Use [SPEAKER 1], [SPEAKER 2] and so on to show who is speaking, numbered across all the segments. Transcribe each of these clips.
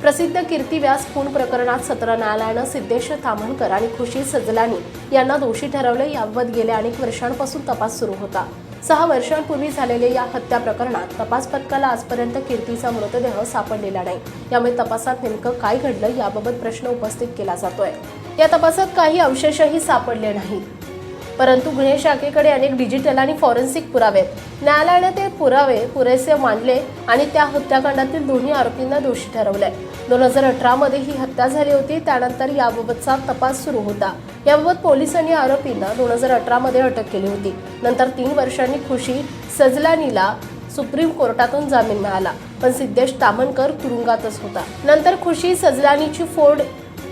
[SPEAKER 1] प्रसिद्ध कीर्ती व्यास खून प्रकरणात सत्र न्यायालयानं सिद्धेश ताम्हणकर आणि खुशी सजलानी यांना दोषी ठरवले. याबाबत गेल्या अनेक वर्षांपासून तपास सुरू होता. सहा वर्षांपूर्वी झालेल्या या हत्या प्रकरणात तपास पथकाला आजपर्यंत कीर्तीचा मृतदेह सापडलेला नाही. यामुळे तपासात नेमकं काय घडलं याबाबत प्रश्न उपस्थित केला जातोय. या तपासात काही अवशेषही सापडले नाहीत. परंतु गुन्हे शाखेकडे अनेक डिजिटल आणि फॉरेन्सिक पुरावे. न्यायालयाने ते पुरावे पुरेसे मानले आणि त्या हत्याकांडातील दोन्ही आरोपींना दोषी ठरवले. दोन हजार अठरामध्ये ही हत्या झाली होती त्यानंतर याबाबतचा तपास सुरू होता. याबाबत पोलिसांनी आरोपींना दोन हजार अठरामध्ये अटक केली होती. नंतर तीन वर्षांनी खुशी सजलानीला सुप्रीम कोर्टातून जामीन मिळाला. पण सिद्धेश तामणकर तुरुंगातच होता. नंतर Khushi सजलानीची Ford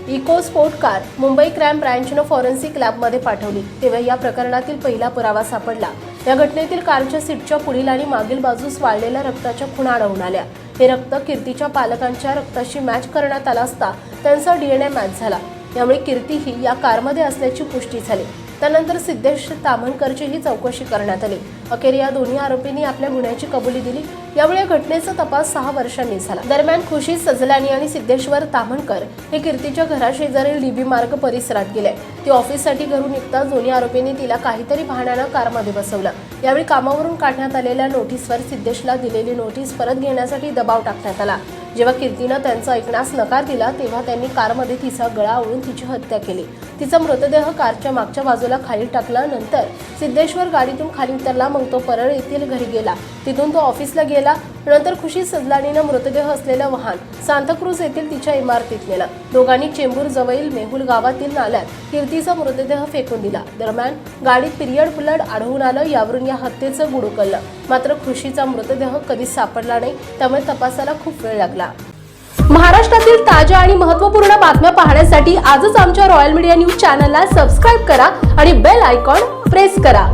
[SPEAKER 1] Eco Sport car Mumbai crime ब्रँचनं forensic लॅबमध्ये पाठवली. तेव्हा या प्रकरणातील पहिला पुरावा सापडला. या घटनेतील कारच्या सीटच्या पुढील आणि मागील बाजूस वाळलेल्या रक्ताच्या खुणा आढळून आल्या. हे रक्त कीर्तीच्या पालकांच्या रक्ताशी मॅच करण्यात आला असता त्यांचा डीएनए मॅच झाला. यामुळे कीर्ती ही या कारमध्ये असल्याची पुष्टी झाली. त्यानंतर सिद्धेश तामणकरचीही चौकशी करण्यात आली. अखेर या दोन्ही आरोपींनी आपल्या गुन्ह्याची कबुली दिली. यामुळे या घटनेचा तपास सहा वर्षांनी झाला. दरम्यान खुशी सजलानी आणि सिद्धेश्वर तामणकर हे कीर्तीच्या घराशेजारील डीबी मार्ग परिसरात गेले. ती ऑफिससाठी घरून निघताच दोन्ही आरोपींनी तिला काहीतरी पाहण्यानं कारमध्ये बसवलं. यावेळी कामावरून काढण्यात आलेल्या नोटीसवर सिद्धेशला दिलेली नोटीस परत घेण्यासाठी दबाव टाकण्यात आला. जेव्हा कीर्तीनं त्यांचं ऐकण्यास नकार दिला तेव्हा त्यांनी कारमध्ये तिचा गळा आवळून तिची हत्या केली. तिचा मृतदेह कारच्या मागच्या बाजूला खाली टाकला नंतर सिद्धेश्वर गाडीतून खाली उतरला मग तो परळ येथील घरी गेला. तिथून तो ऑफिसला गेला. नंतर खुशी सजलानीनं मृतदेह असलेलं वाहन सांताक्रूज येथील तिच्या इमारतीत नेलं. दोघांनी चेंबूर जवळील मेहुल गावातील नाल्यात कीर्तीचा मृतदेह फेकून दिला. दरम्यान गाडीत पिरियड ब्लड आढळून आलं. यावरून या हत्येचं गुड उकललं. मात्र खुशीचा मृतदेह कधीच सापडला नाही. त्यामुळे तपासाला खूप वेळ लागला. महाराष्ट्रातील ताज्या आणि महत्त्वपूर्ण बातम्या पाहण्यासाठी आजच आमच्या रॉयल मीडिया न्यूज चॅनलला सबस्क्राईब करा आणि बेल आयकॉन प्रेस करा.